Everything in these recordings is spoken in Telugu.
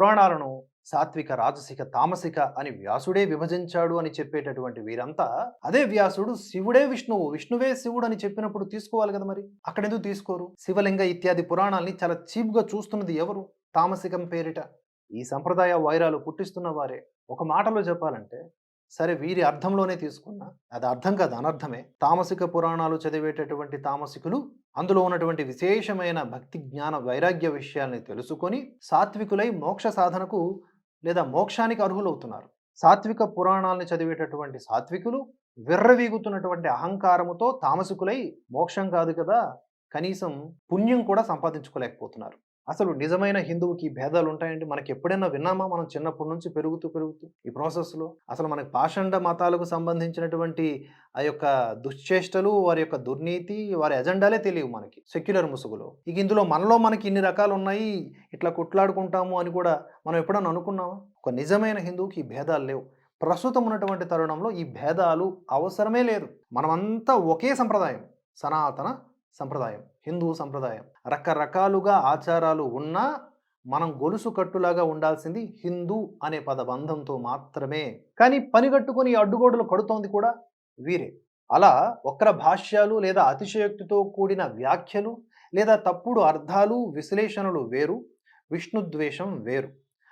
పురాణాలను సాత్విక రాజసిక తామసిక అని వ్యాసుడే విభజించాడు అని చెప్పేటటువంటి వీరంతా అదే వ్యాసుడు శివుడే విష్ణువు విష్ణువే శివుడు అని చెప్పినప్పుడు తీసుకోవాలి కదా మరి? అక్కడెందుకు తీసుకోరు? శివలింగ ఇత్యాది పురాణాల్ని చాలా చీప్గా చూస్తున్నది ఎవరు? తామసికం పేరిట. ఈ సంప్రదాయ వైరాలు పుట్టిస్తున్న వారే. ఒక మాటలో చెప్పాలంటే సరే వీరి అర్థంలోనే తీసుకున్నా. అది అర్థం కాదు అనర్థమే. తామసిక పురాణాలు చదివేటటువంటి తామసికులు అందులో ఉన్నటువంటి విశేషమైన భక్తి జ్ఞాన వైరాగ్య విషయాల్ని తెలుసుకొని సాత్వికులై మోక్ష సాధనకు లేదా మోక్షానికి అర్హులవుతున్నారు. సాత్విక పురాణాలను చదివేటటువంటి సాత్వికులు విర్రవీగుతున్నటువంటి అహంకారముతో తామసికులై మోక్షం కాదు కదా! కనీసం పుణ్యం కూడా సంపాదించుకోలేకపోతున్నారు. అసలు నిజమైన హిందువుకి ఈ భేదాలు ఉంటాయండి మనకి ఎప్పుడైనా విన్నామా? మనం చిన్నప్పటి నుంచి పెరుగుతూ పెరుగుతూ ఈ ప్రాసెస్లో? అసలు మనకి పాషండ మతాలకు సంబంధించినటువంటి ఆ యొక్క దుశ్చేష్టలు వారి యొక్క దుర్నీతి వారి ఎజెండాలే తెలియవు మనకి సెక్యులర్ ముసుగులో. ఇక ఇందులో మనలో మనకి ఇన్ని రకాలు ఉన్నాయి ఇట్లా కొట్లాడుకుంటాము అని కూడా మనం ఎప్పుడన్నా అనుకున్నామా ఒక నిజమైన హిందువుకి ఈ భేదాలు లేవు. ప్రస్తుతం ఉన్నటువంటి తరుణంలో ఈ భేదాలు అవసరమే లేదు. మనమంతా ఒకే సంప్రదాయం సనాతన సంప్రదాయం హిందూ సంప్రదాయం. రకరకాలుగా ఆచారాలు ఉన్నా మనం గొలుసు కట్టులాగా ఉండాల్సింది హిందూ అనే పదబంధంతో మాత్రమే. కానీ పనిగట్టుకుని అడ్డుగోడలు కడుతోంది కూడా వీరే. అలా వక్ర భాష్యాలు లేదా అతిశయోక్తితో కూడిన వ్యాఖ్యలు లేదా తప్పుడు అర్థాలు విశ్లేషణలు వేరు విష్ణుద్వేషం వేరు.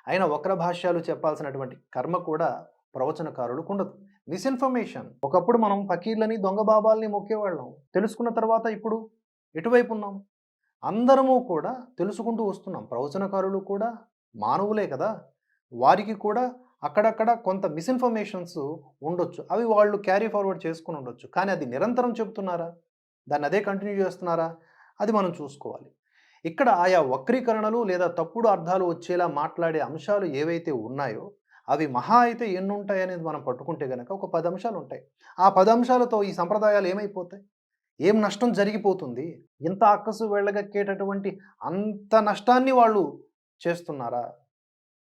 అయిన వక్ర భాష్యాలు చెప్పాల్సినటువంటి కర్మ కూడా ప్రవచనకారులకు ఉండదు మిస్ఇన్ఫర్మేషన్ ఒకప్పుడు మనం ఫకీర్లని దొంగ బాబాల్ని మొక్కేవాళ్ళం. తెలుసుకున్న తర్వాత ఇప్పుడు ఎటువైపు ఉన్నాం అందరము కూడా తెలుసుకుంటూ వస్తున్నాం. ప్రవచనకారులు కూడా మానవులే కదా! వారికి కూడా అక్కడక్కడ కొంత మిస్ఇన్ఫర్మేషన్స్ ఉండొచ్చు. అవి వాళ్ళు క్యారీ ఫార్వర్డ్ చేసుకుని ఉండొచ్చు. కానీ అది నిరంతరం చెబుతున్నారా? దాన్ని అదే కంటిన్యూ చేస్తున్నారా? అది మనం చూసుకోవాలి. ఇక్కడ ఆయా వక్రీకరణలు లేదా తప్పుడు అర్థాలు వచ్చేలా మాట్లాడే అంశాలు ఏవైతే ఉన్నాయో అవి మహా అయితే ఎన్ని ఉంటాయి అనేది మనం పట్టుకుంటే కనుక ఒక పది అంశాలు ఉంటాయి ఆ పది అంశాలతో ఈ సంప్రదాయాలు ఏమైపోతాయి? ఏం నష్టం జరిగిపోతుంది? ఇంత అక్కసు వెళ్ళగక్కేటటువంటి అంత నష్టాన్ని వాళ్ళు చేస్తున్నారా?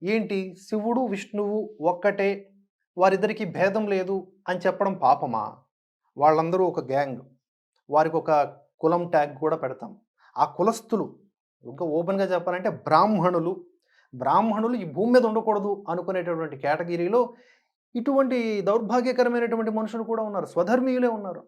ఏంటి? శివుడు విష్ణువు ఒక్కటే వారిద్దరికీ భేదం లేదు అని చెప్పడం పాపమా? వాళ్ళందరూ ఒక గ్యాంగ్. వారికి ఒక కులం ట్యాగ్ కూడా పెడతాం. ఆ కులస్తులు ఇంకా ఓపెన్గా చెప్పాలంటే బ్రాహ్మణులు బ్రాహ్మణులు ఈ భూమి మీద ఉండకూడదు అనుకునేటటువంటి కేటగిరీలో ఇటువంటి దౌర్భాగ్యకరమైనటువంటి మనుషులు కూడా ఉన్నారు. స్వధర్మీయులే ఉన్నారు.